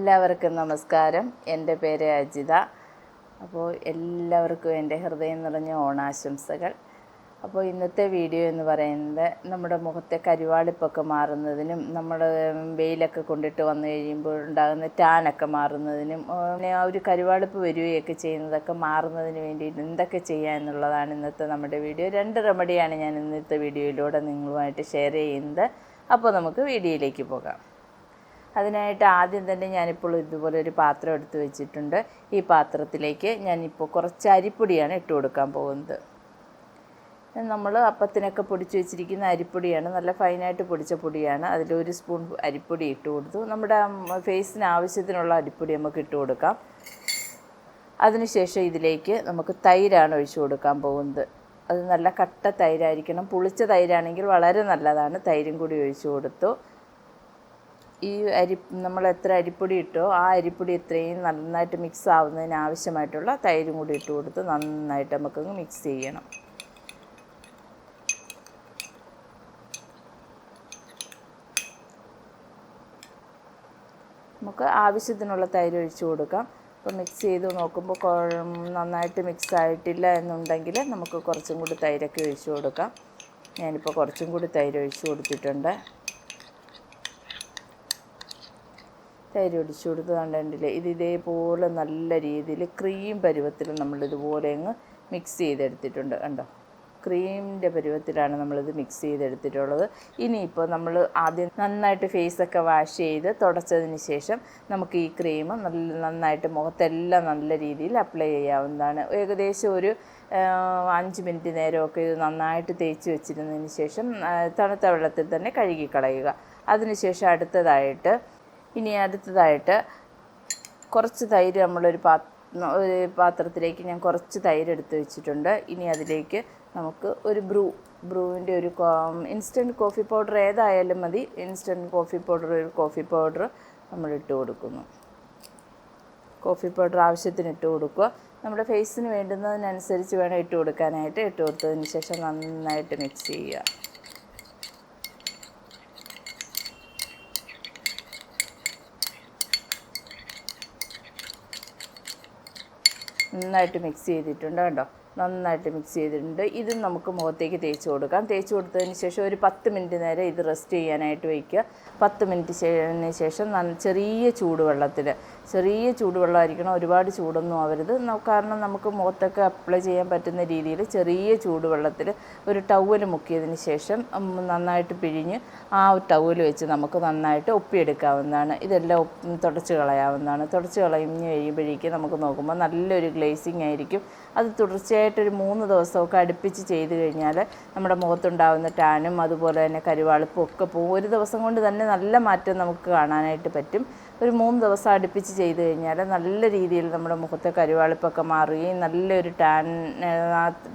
എല്ലാവർക്കും നമസ്കാരം. എന്റെ പേര് അജിത. അപ്പോൾ എല്ലാവർക്കും എന്റെ ഹൃദയം നിറഞ്ഞ ഓണാശംസകൾ. അപ്പോൾ ഇന്നത്തെ വീഡിയോ എന്ന് പറയുന്നത് നമ്മുടെ മുഖത്തെ കരുവാളിപ്പൊക്കെ മാറുന്നതിനും നമ്മൾ വെയിലൊക്കെ കൊണ്ടിട്ട് വന്നു കഴിയുമ്പോൾ ഉണ്ടാകുന്ന ടാനൊക്കെ മാറുന്നതിനും പിന്നെ ആ ഒരു കരുവാളിപ്പ് വരികയൊക്കെ ചെയ്യുന്നതൊക്കെ മാറുന്നതിന് വേണ്ടിയിട്ട് എന്തൊക്കെ ചെയ്യുക എന്നുള്ളതാണ് ഇന്നത്തെ നമ്മുടെ വീഡിയോ. രണ്ട് റെമഡിയാണ് ഞാൻ ഇന്നത്തെ വീഡിയോയിലൂടെ നിങ്ങളുമായിട്ട് ഷെയർ ചെയ്യുന്നത്. അപ്പോൾ നമുക്ക് വീഡിയോയിലേക്ക് പോകാം. അതിനായിട്ട് ആദ്യം തന്നെ ഞാനിപ്പോൾ ഇതുപോലെ ഒരു പാത്രം എടുത്ത് വെച്ചിട്ടുണ്ട്. ഈ പാത്രത്തിലേക്ക് ഞാനിപ്പോൾ കുറച്ച് അരിപ്പൊടിയാണ് ഇട്ട് കൊടുക്കാൻ പോകുന്നത്. നമ്മൾ അപ്പത്തിനൊക്കെ പൊടിച്ച് വെച്ചിരിക്കുന്ന അരിപ്പൊടിയാണ് നല്ല ഫൈനായിട്ട് പൊടിച്ച പൊടിയാണ്. അതിലൊരു സ്പൂൺ അരിപ്പൊടി ഇട്ട് കൊടുത്തു. നമ്മുടെ ഫേസിന് ആവശ്യത്തിനുള്ള അരിപ്പൊടി നമുക്ക് ഇട്ട് കൊടുക്കാം. അതിനുശേഷം ഇതിലേക്ക് നമുക്ക് തൈരാണ് ഒഴിച്ചു കൊടുക്കാൻ പോകുന്നത്. അത് നല്ല കട്ട തൈരായിരിക്കണം. പുളിച്ച തൈരാണെങ്കിൽ വളരെ നല്ലതാണ്. തൈരും കൂടി ഒഴിച്ചു കൊടുത്തു. ഈ അരി നമ്മൾ എത്ര അരിപ്പൊടി ഇട്ടോ ആ അരിപ്പൊടി ഇത്രയും നന്നായിട്ട് മിക്സ് ആവുന്നതിന് ആവശ്യമായിട്ടുള്ള തൈരും കൂടി ഇട്ട് കൊടുത്ത് നന്നായിട്ട് നമുക്കങ്ങ് മിക്സ് ചെയ്യണം. നമുക്ക് ആവശ്യത്തിനുള്ള തൈര് ഒഴിച്ചു കൊടുക്കാം. അപ്പോൾ മിക്സ് ചെയ്ത് നോക്കുമ്പോൾ നന്നായിട്ട് മിക്സ് ആയിട്ടില്ല എന്നുണ്ടെങ്കിൽ നമുക്ക് കുറച്ചും കൂടി തൈരൊക്കെ ഒഴിച്ചു കൊടുക്കാം. ഞാനിപ്പോൾ കുറച്ചും കൂടി തൈര് ഒഴിച്ചു കൊടുത്തിട്ടുണ്ട്. തൈര് ഒടിച്ചു കൊടുത്ത് കണ്ടില്ലേ? ഇത് ഇതേപോലെ നല്ല രീതിയിൽ ക്രീം പരുവത്തിൽ നമ്മളിതുപോലെ അങ്ങ് മിക്സ് ചെയ്തെടുത്തിട്ടുണ്ട്. കണ്ടോ? ക്രീമിന്റെ പരുവത്തിലാണ് നമ്മളിത് മിക്സ് ചെയ്തെടുത്തിട്ടുള്ളത്. ഇനിയിപ്പോൾ നമ്മൾ ആദ്യം നന്നായിട്ട് ഫേസൊക്കെ വാഷ് ചെയ്ത് തുടച്ചതിന് ശേഷം നമുക്ക് ഈ ക്രീം നല്ല നന്നായിട്ട് മുഖത്തെല്ലാം നല്ല രീതിയിൽ അപ്ലൈ ചെയ്യാവുന്നതാണ്. ഏകദേശം ഒരു അഞ്ച് മിനിറ്റ് നേരമൊക്കെ ഇത് നന്നായിട്ട് തേച്ച് വെച്ചിരുന്നതിന് ശേഷം തണുത്ത വെള്ളത്തിൽ തന്നെ കഴുകി കളയുക. അതിനുശേഷം അടുത്തതായിട്ട് ഇനി അടുത്തതായിട്ട് കുറച്ച് തൈര് നമ്മളൊരു പാ ഒരു പാത്രത്തിലേക്ക് ഞാൻ കുറച്ച് തൈര് എടുത്ത് വെച്ചിട്ടുണ്ട്. ഇനി അതിലേക്ക് നമുക്ക് ഒരു ബ്രൂ ബ്രൂവിന്റെ ഒരു ഇൻസ്റ്റന്റ് കോഫി പൗഡർ ഏതായാലും മതി. ഇൻസ്റ്റന്റ് കോഫി പൗഡർ ഒരു കോഫി പൗഡർ നമ്മൾ ഇട്ട് കൊടുക്കുന്നു. കോഫി പൗഡർ ആവശ്യത്തിന് ഇട്ട് കൊടുക്കുക. നമ്മുടെ ഫേസിന് വേണ്ടുന്നതിനനുസരിച്ച് വേണം ഇട്ട് കൊടുക്കാനായിട്ട്. ഇട്ട് കൊടുത്തതിന് ശേഷം നന്നായിട്ട് മിക്സ് ചെയ്യുക. നന്നായിട്ട് മിക്സ് ചെയ്തിട്ടുണ്ട് കേട്ടോ നന്നായിട്ട് മിക്സ് ചെയ്തിട്ടുണ്ട്. ഇത് നമുക്ക് മുഖത്തേക്ക് തേച്ച് കൊടുക്കാം. തേച്ച് കൊടുത്തതിന് ശേഷം ഒരു പത്ത് മിനിറ്റ് നേരം ഇത് റെസ്റ്റ് ചെയ്യാനായിട്ട് വയ്ക്കുക. പത്ത് മിനിറ്റ് ശേഷം ചെറിയ ചൂടുവെള്ളത്തിൽ ചെറിയ ചൂടുവെള്ളമായിരിക്കണം ഒരുപാട് ചൂടൊന്നും ആവരുത്. കാരണം നമുക്ക് മുഖത്തൊക്കെ അപ്ലൈ ചെയ്യാൻ പറ്റുന്ന രീതിയിൽ ചെറിയ ചൂടുവെള്ളത്തിൽ ഒരു ടവൽ മുക്കിയതിന് ശേഷം നന്നായിട്ട് പിഴിഞ്ഞ് ആ ടവൽ വെച്ച് നമുക്ക് നന്നായിട്ട് ഒപ്പിയെടുക്കാവുന്നതാണ്. ഇതെല്ലാം തുടച്ച് കളയാവുന്നതാണ്. തുടച്ച് കളഞ്ഞ് കഴിയുമ്പോഴേക്കും നമുക്ക് നോക്കുമ്പോൾ നല്ലൊരു ഗ്ലേസിങ് ആയിരിക്കും. അത് തുടർച്ചയായിട്ടൊരു മൂന്ന് ദിവസമൊക്കെ അടുപ്പിച്ച് ചെയ്ത് കഴിഞ്ഞാൽ നമ്മുടെ മുഖത്തുണ്ടാകുന്ന ടാനും അതുപോലെ തന്നെ കരുവാളിപ്പും ഒക്കെ പോകും. ഒരു ദിവസം കൊണ്ട് തന്നെ നല്ല മാറ്റം നമുക്ക് കാണാനായിട്ട് പറ്റും. ഒരു മൂന്ന് ദിവസം അടുപ്പിച്ച് ചെയ്ത് കഴിഞ്ഞാൽ നല്ല രീതിയിൽ നമ്മുടെ മുഖത്തെ കരുവാളിപ്പൊക്കെ മാറുകയും നല്ലൊരു ടാൻ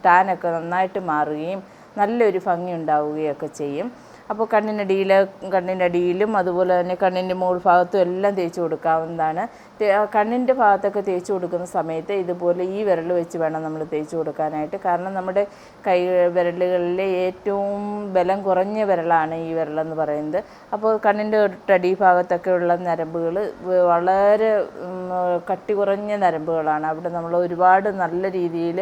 ടാനൊക്കെ നന്നായിട്ട് മാറുകയും നല്ലൊരു ഭംഗി ഉണ്ടാവുകയൊക്കെ ചെയ്യും. അപ്പോൾ കണ്ണിനടിയിൽ കണ്ണിന്റെ അടിയിലും അതുപോലെ തന്നെ കണ്ണിന്റെ മുകൾ ഭാഗത്തും എല്ലാം തേച്ച് കൊടുക്കാവുന്നതാണ്. കണ്ണിന്റെ ഭാഗത്തൊക്കെ തേച്ച് കൊടുക്കുന്ന സമയത്ത് ഇതുപോലെ ഈ വിരൽ വെച്ച് വേണം നമ്മൾ തേച്ച് കൊടുക്കാനായിട്ട്. കാരണം നമ്മുടെ കൈ വിരലുകളിലെ ഏറ്റവും ബലം കുറഞ്ഞ വിരലാണ് ഈ വിരലെന്ന് പറയുന്നത്. അപ്പോൾ കണ്ണിന്റെ അടി ഭാഗത്തൊക്കെയുള്ള നരമ്പുകൾ വളരെ കട്ടി കുറഞ്ഞ നരമ്പുകളാണ്. അവിടെ നമ്മൾ ഒരുപാട് നല്ല രീതിയിൽ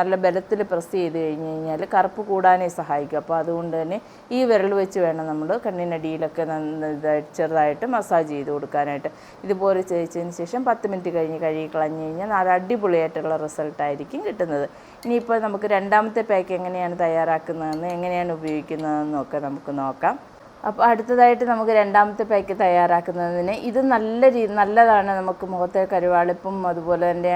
നല്ല ബലത്തിൽ പ്രസ് ചെയ്ത് കഴിഞ്ഞ് കഴിഞ്ഞാൽ കറുപ്പ് കൂടാനേ സഹായിക്കും. അപ്പോൾ അതുകൊണ്ട് തന്നെ ഈ വിരൽ വെച്ച് വേണം നമ്മൾ കണ്ണിനടിയിലൊക്കെ നന്നായിട്ട് ചെറുതായിട്ട് മസാജ് ചെയ്ത് കൊടുക്കാനായിട്ട്. ഇതുപോലെ ചെയ്യിച്ചതിന് ശേഷം പത്ത് മിനിറ്റ് കഴിഞ്ഞ് കഴുകി കളഞ്ഞ് കഴിഞ്ഞാൽ നല്ല അടിപൊളിയായിട്ടുള്ള റിസൾട്ടായിരിക്കും കിട്ടുന്നത്. ഇനിയിപ്പോൾ നമുക്ക് രണ്ടാമത്തെ പാക്ക് എങ്ങനെയാണ് തയ്യാറാക്കുന്നതെന്ന് എങ്ങനെയാണ് ഉപയോഗിക്കുന്നതെന്നും ഒക്കെ നമുക്ക് നോക്കാം. അപ്പോൾ അടുത്തതായിട്ട് നമുക്ക് രണ്ടാമത്തെ പാക്ക് തയ്യാറാക്കുന്നതിന് ഇത് നല്ല രീതി നല്ലതാണ് നമുക്ക് മുഖത്തെ കരുവാളിപ്പും അതുപോലെ തന്നെ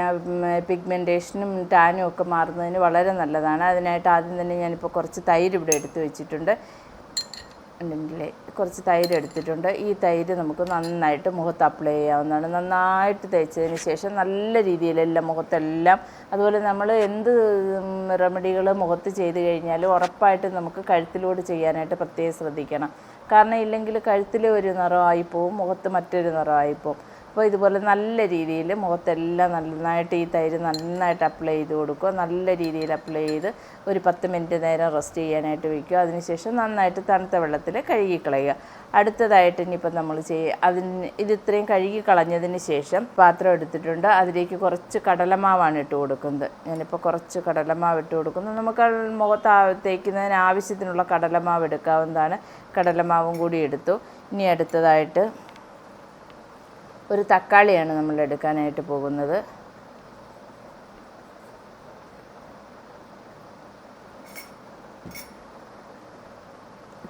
പിഗ്മെന്റേഷനും ടാനും ഒക്കെ മാറുന്നതിന് വളരെ നല്ലതാണ്. അതിനായിട്ട് ആദ്യം തന്നെ ഞാനിപ്പോൾ കുറച്ച് തൈര് ഇവിടെ എടുത്ത് വെച്ചിട്ടുണ്ട്. ഉണ്ടെങ്കിലേ കുറച്ച് തൈര് എടുത്തിട്ടുണ്ട്. ഈ തൈര് നമുക്ക് നന്നായിട്ട് മുഖത്ത് അപ്ലൈ ചെയ്യാവുന്നതാണ്. നന്നായിട്ട് തേച്ചതിന് ശേഷം നല്ല രീതിയിലെല്ലാം മുഖത്തെല്ലാം അതുപോലെ നമ്മൾ എന്ത് റെമഡികൾ മുഖത്ത് ചെയ്ത് കഴിഞ്ഞാലും ഉറപ്പായിട്ട് നമുക്ക് കഴുത്തിലൂടെ ചെയ്യാനായിട്ട് പ്രത്യേകം ശ്രദ്ധിക്കണം. കാരണം ഇല്ലെങ്കിൽ കഴുത്തിൽ ഒരു നിറമായി പോവും മുഖത്ത് മറ്റൊരു നിറമായി പോവും അപ്പോൾ ഇതുപോലെ നല്ല രീതിയിൽ മുഖത്തെല്ലാം നന്നായിട്ട് ഈ തൈര് നന്നായിട്ട് അപ്ലൈ ചെയ്ത് കൊടുക്കുക. നല്ല രീതിയിൽ അപ്ലൈ ചെയ്ത് ഒരു പത്ത് മിനിറ്റ് നേരം റെസ്റ്റ് ചെയ്യാനായിട്ട് വയ്ക്കുക. അതിനുശേഷം നന്നായിട്ട് തണുത്ത വെള്ളത്തിൽ കഴുകിക്കളയുക. അടുത്തതായിട്ട് ഇനിയിപ്പോൾ നമ്മൾ ചെയ്യുക അതിന് ഇത് ഇത്രയും കഴുകി കളഞ്ഞതിന് ശേഷം പാത്രം എടുത്തിട്ടുണ്ട്. അതിലേക്ക് കുറച്ച് കടലമാവാണ് ഇട്ട് കൊടുക്കുന്നത്. ഞാനിപ്പോൾ കുറച്ച് കടലമാവ് ഇട്ട് കൊടുക്കുന്നു. നമുക്ക് മുഖത്ത് തേക്കുന്നതിന് ആവശ്യത്തിനുള്ള കടലമാവ് എടുക്കാവുന്നതാണ്. കടലമാവും കൂടി എടുത്തു. ഇനി അടുത്തതായിട്ട് ഒരു തക്കാളിയാണ് നമ്മൾ എടുക്കാനായിട്ട് പോകുന്നത്.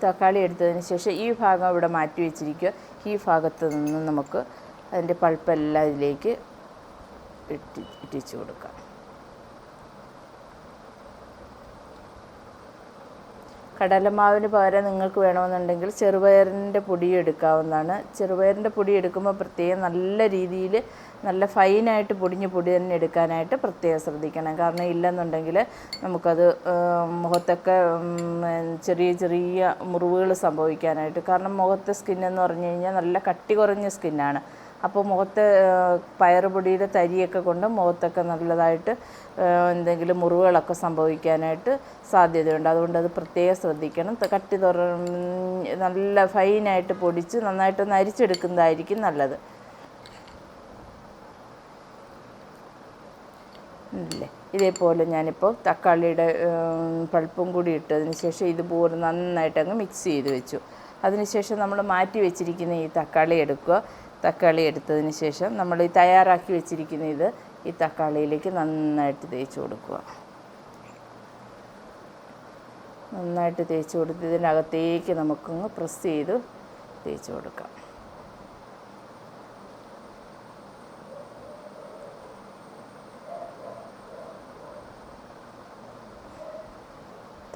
തക്കാളി എടുത്തതിന് ശേഷം ഈ ഭാഗം ഇവിടെ മാറ്റി വെച്ചിരിക്കുക. ഈ ഭാഗത്ത് നിന്ന് നമുക്ക് അതിന്റെ പൾപ്പെല്ലാം ഇതിലേക്ക് ഇട്ടി ഇട്ടിച്ചു കൊടുക്കാം. കടലമാവിന് പകരം നിങ്ങൾക്ക് വേണമെന്നുണ്ടെങ്കിൽ ചെറുപയറിന്റെ പൊടി എടുക്കാവുന്നതാണ്. ചെറുപയറിന്റെ പൊടി എടുക്കുമ്പോൾ പ്രത്യേകം നല്ല രീതിയിൽ നല്ല ഫൈനായിട്ട് പൊടിഞ്ഞ പൊടി തന്നെ എടുക്കാനായിട്ട് പ്രത്യേകം ശ്രദ്ധിക്കണം. കാരണം ഇല്ലെന്നുണ്ടെങ്കിൽ നമുക്കത് മുഖത്തൊക്കെ ചെറിയ ചെറിയ മുറിവുകൾ സംഭവിക്കാനായിട്ട്. കാരണം മുഖത്തെ സ്കിന്നെന്ന് പറഞ്ഞു കഴിഞ്ഞാൽ നല്ല കട്ടി കുറഞ്ഞ സ്കിന്നാണ്. അപ്പോൾ മുഖത്ത് പയറുപൊടിയുടെ തരിയൊക്കെ കൊണ്ട് മുഖത്തൊക്കെ നല്ലതായിട്ട് എന്തെങ്കിലും മുറിവുകളൊക്കെ സംഭവിക്കാനായിട്ട് സാധ്യതയുണ്ട്. അതുകൊണ്ട് അത് പ്രത്യേകം ശ്രദ്ധിക്കണം. കട്ടി തുറ നല്ല ഫൈനായിട്ട് പൊടിച്ച് നന്നായിട്ടൊന്ന് അരിച്ചെടുക്കുന്നതായിരിക്കും നല്ലത്. ഇല്ലേ? ഇതേപോലെ ഞാനിപ്പോൾ തക്കാളിയുടെ പൾപ്പും കൂടി ഇട്ടതിന് ശേഷം ഇതുപോലെ നന്നായിട്ട് അങ്ങ് മിക്സ് ചെയ്ത് വെച്ചു. അതിനുശേഷം നമ്മൾ മാറ്റി വെച്ചിരിക്കുന്ന ഈ തക്കാളി എടുക്കുക. തക്കാളി എടുത്തതിന് ശേഷം നമ്മൾ ഈ തയ്യാറാക്കി വെച്ചിരിക്കുന്ന ഇത് ഈ തക്കാളിയിലേക്ക് നന്നായിട്ട് തേച്ച് കൊടുക്കുക. നന്നായിട്ട് തേച്ച് കൊടുത്ത് ഇതിനകത്തേക്ക് നമുക്കൊന്ന് പ്രസ് ചെയ്ത് തേച്ച് കൊടുക്കാം.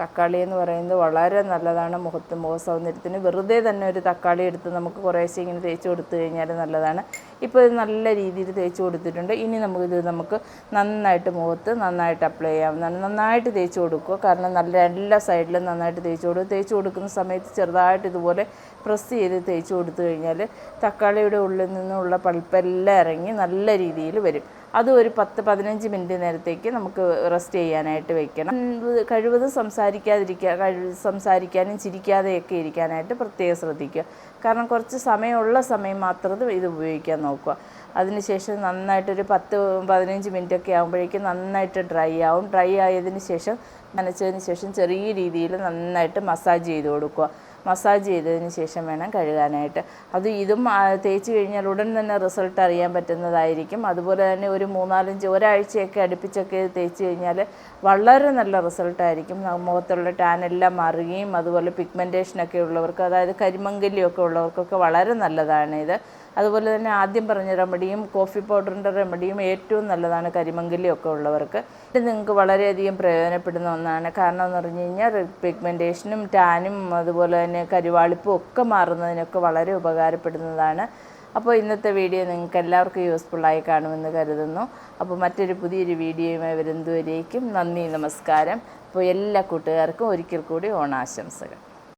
തക്കാളി എന്ന് പറയുന്നത് വളരെ നല്ലതാണ്. മുഖത്ത് മുഖ സൗന്ദര്യത്തിന് വെറുതെ തന്നെ ഒരു തക്കാളി എടുത്ത് നമുക്ക് കുറേശ്ശെ ഇങ്ങനെ തേച്ച് കൊടുത്തു കഴിഞ്ഞാൽ നല്ലതാണ്. ഇപ്പോൾ ഇത് നല്ല രീതിയിൽ തേച്ച് കൊടുത്തിട്ടുണ്ട്. ഇനി നമുക്കിത് നമുക്ക് നന്നായിട്ട് മുഖത്ത് നന്നായിട്ട് അപ്ലൈ ചെയ്യാവുന്നതാണ് നന്നായിട്ട് തേച്ച് കൊടുക്കുക. കാരണം നല്ല എല്ലാ സൈഡിലും നന്നായിട്ട് തേച്ച് കൊടുക്കുക. തേച്ച് കൊടുക്കുന്ന സമയത്ത് ചെറുതായിട്ട് ഇതുപോലെ പ്രസ് ചെയ്ത് തേച്ച് കൊടുത്തു കഴിഞ്ഞാൽ തക്കാളിയുടെ ഉള്ളിൽ നിന്നുള്ള പൾപ്പെല്ലാം ഇറങ്ങി നല്ല രീതിയിൽ വരും. അത് ഒരു പത്ത് പതിനഞ്ച് മിനിറ്റ് നേരത്തേക്ക് നമുക്ക് റെസ്റ്റ് ചെയ്യാനായിട്ട് വെക്കണം. കഴിവതും സംസാരിക്കാതിരിക്കുക കഴിവ് സംസാരിക്കാനും ചിരിക്കാതെയൊക്കെ ഇരിക്കാനായിട്ട് പ്രത്യേകം ശ്രദ്ധിക്കുക. കാരണം കുറച്ച് സമയമുള്ള സമയം മാത്രം ഇത് ഉപയോഗിക്കാൻ നോക്കുക. അതിനുശേഷം നന്നായിട്ടൊരു പത്ത് പതിനഞ്ച് മിനിറ്റ് ഒക്കെ ആകുമ്പോഴേക്കും നന്നായിട്ട് ഡ്രൈ ആവും. ഡ്രൈ ആയതിന് ശേഷം നനച്ചതിന് ശേഷം ചെറിയ രീതിയിൽ നന്നായിട്ട് മസാജ് ചെയ്ത് കൊടുക്കുക. മസാജ് ചെയ്തതിന് ശേഷം വേണം കഴുകാനായിട്ട്. അത് ഇതും തേച്ച് കഴിഞ്ഞാൽ ഉടൻ തന്നെ റിസൾട്ട് അറിയാൻ പറ്റുന്നതായിരിക്കും. അതുപോലെ തന്നെ ഒരു മൂന്നാലഞ്ച് ഒരാഴ്ചയൊക്കെ അടുപ്പിച്ചൊക്കെ തേച്ച് കഴിഞ്ഞാൽ വളരെ നല്ല റിസൾട്ടായിരിക്കും. മുഖത്തുള്ള ടാനെല്ലാം മാറുകയും അതുപോലെ പിഗ്മെന്റേഷനൊക്കെ ഉള്ളവർക്ക് അതായത് കരിമങ്കല്യമൊക്കെ ഉള്ളവർക്കൊക്കെ വളരെ നല്ലതാണ് ഇത് അതുപോലെ തന്നെ ആദ്യം പറഞ്ഞ റെമഡിയും കോഫി പൗഡറിന്റെ റെമഡിയും ഏറ്റവും നല്ലതാണ് കരിമങ്കല്യമൊക്കെ ഉള്ളവർക്ക്. ഇത് നിങ്ങൾക്ക് വളരെയധികം പ്രയോജനപ്പെടുന്ന ഒന്നാണ്. കാരണം എന്ന് പറഞ്ഞു കഴിഞ്ഞാൽ പിഗ്മെന്റേഷനും ടാനും അതുപോലെ തന്നെ കരുവാളിപ്പും ഒക്കെ മാറുന്നതിനൊക്കെ വളരെ ഉപകാരപ്പെടുന്നതാണ്. അപ്പോൾ ഇന്നത്തെ വീഡിയോ നിങ്ങൾക്ക് എല്ലാവർക്കും യൂസ്ഫുള്ളായി കാണുമെന്ന് കരുതുന്നു. അപ്പോൾ മറ്റൊരു പുതിയൊരു വീഡിയോയുമായി വരുന്നതുവരേക്കും നന്ദി നമസ്കാരം. അപ്പോൾ എല്ലാ കൂട്ടുകാർക്കും ഒരിക്കൽ കൂടി ഓണാശംസകൾ.